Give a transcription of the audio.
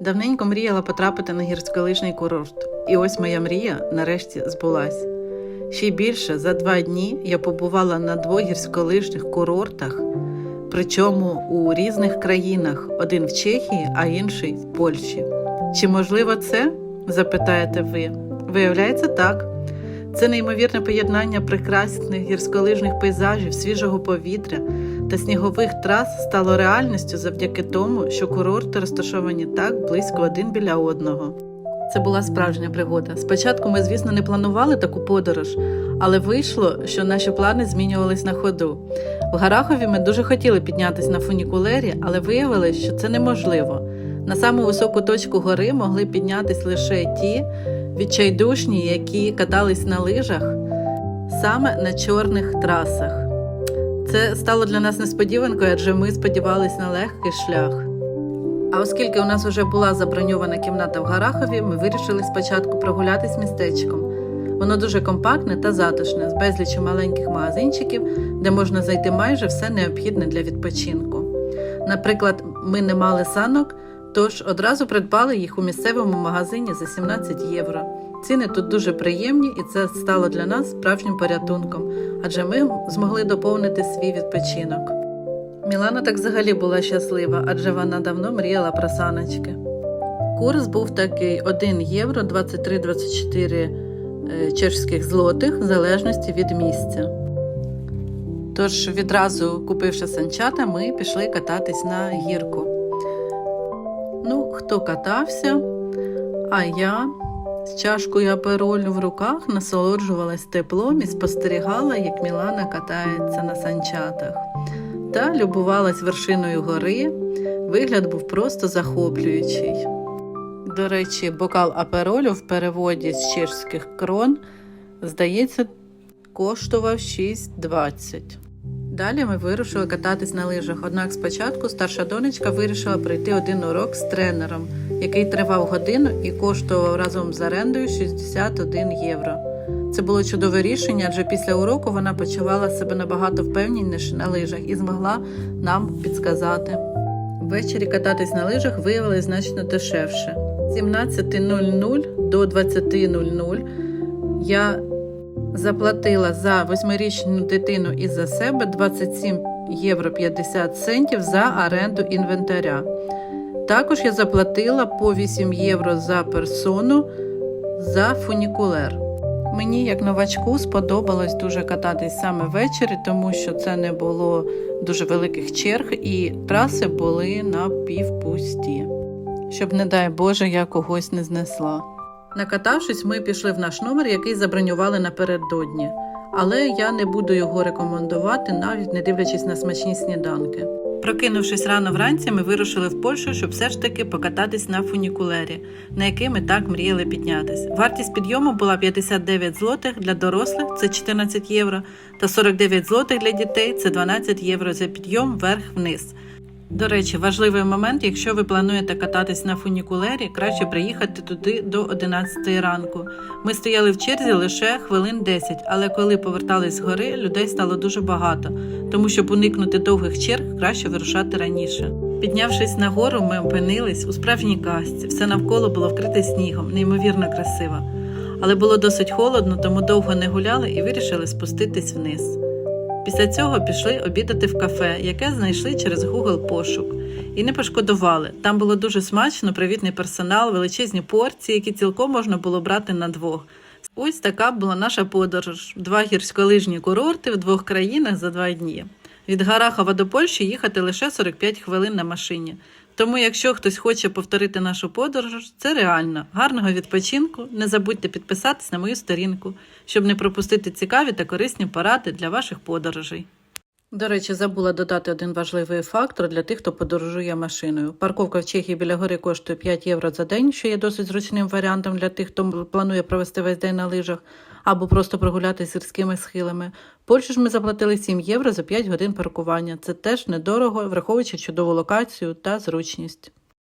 Давненько мріяла потрапити на гірськолижний курорт. І ось моя мрія нарешті збулась. Ще більше за два дні я побувала на двох гірськолижних курортах, причому у різних країнах: один в Чехії, а інший в Польщі. Чи можливо це? запитаєте ви. Виявляється, так. Це неймовірне поєднання прекрасних гірськолижних пейзажів, свіжого повітря та снігових трас стало реальністю завдяки тому, що курорти розташовані так близько один біля одного. Це була справжня пригода. Спочатку ми, звісно, не планували таку подорож, але вийшло, що наші плани змінювались на ходу. В Гарахові ми дуже хотіли піднятися на фунікулері, але виявилось, що це неможливо. На саму високу точку гори могли піднятись лише ті відчайдушні, які катались на лижах саме на чорних трасах. Це стало для нас несподіванкою, адже ми сподівалися на легкий шлях. А оскільки у нас вже була заброньована кімната в Гарахові, ми вирішили спочатку прогулятись містечком. Воно дуже компактне та затишне, з безлічю маленьких магазинчиків, де можна знайти майже все необхідне для відпочинку. Наприклад, ми не мали санок, тож одразу придбали їх у місцевому магазині за 17 євро. Ціни тут дуже приємні, і це стало для нас справжнім порятунком, адже ми змогли доповнити свій відпочинок. Мілана так взагалі була щаслива, адже вона давно мріяла про саночки. Курс був такий 1 євро 23-24 е, чешських злотих в залежності від місця. Тож відразу купивши санчата, ми пішли кататись на гірку. Ну, хто катався, а я з чашкою аперолю в руках насолоджувалась теплом і спостерігала, як Мілана катається на санчатах та любувалась вершиною гори. Вигляд був просто захоплюючий. До речі, бокал аперолю в переводі з чешських крон, здається, коштував 6,20. Далі ми вирушили кататись на лижах. Однак спочатку старша донечка вирішила пройти один урок з тренером, який тривав годину і коштував разом з орендою 61 євро. Це було чудове рішення, адже після уроку вона почувала себе набагато впевненіше на лижах і змогла нам підсказати. Ввечері кататись на лижах виявилось значно дешевше. З 17.00 до 20.00 я заплатила за восьмирічну дитину і за себе 27 євро 50 центів за оренду інвентаря. Також я заплатила по 8 євро за персону за фунікулер. Мені, як новачку, сподобалось дуже кататись саме ввечері, тому що це не було дуже великих черг і траси були напівпусті, щоб, не дай Боже, я когось не знесла. Накатавшись, ми пішли в наш номер, який забронювали напередодні, але я не буду його рекомендувати, навіть не дивлячись на смачні сніданки. Прокинувшись рано вранці, ми вирушили в Польщу, щоб все ж таки покататись на фунікулері, на який ми так мріяли піднятись. Вартість підйому була 59 злотих для дорослих, це 14 євро, та 49 злотих для дітей це 12 євро за підйом вверх-вниз. До речі, важливий момент, якщо ви плануєте кататись на фунікулері, краще приїхати туди до 11 ранку. Ми стояли в черзі лише хвилин 10, але коли повертались з гори, людей стало дуже багато, тому щоб уникнути довгих черг, краще вирушати раніше. Піднявшись на гору, ми опинились у справжній казці. Все навколо було вкрите снігом, неймовірно красиво. Але було досить холодно, тому довго не гуляли і вирішили спуститись вниз. Після цього пішли обідати в кафе, яке знайшли через Google пошук. І не пошкодували. Там було дуже смачно, привітний персонал, величезні порції, які цілком можна було брати на двох. Ось така була наша подорож: два гірськолижні курорти в двох країнах за два дні. Від Гарахова до Польщі їхати лише 45 хвилин на машині. Тому, якщо хтось хоче повторити нашу подорож, це реально. Гарного відпочинку. Не забудьте підписатись на мою сторінку, щоб не пропустити цікаві та корисні поради для ваших подорожей. До речі, забула додати один важливий фактор для тих, хто подорожує машиною. Парковка в Чехії біля гори коштує 5 євро за день, що є досить зручним варіантом для тих, хто планує провести весь день на лижах або просто прогулятися сільськими схилами. В Польщі ж ми заплатили 7 євро за 5 годин паркування. Це теж недорого, враховуючи чудову локацію та зручність.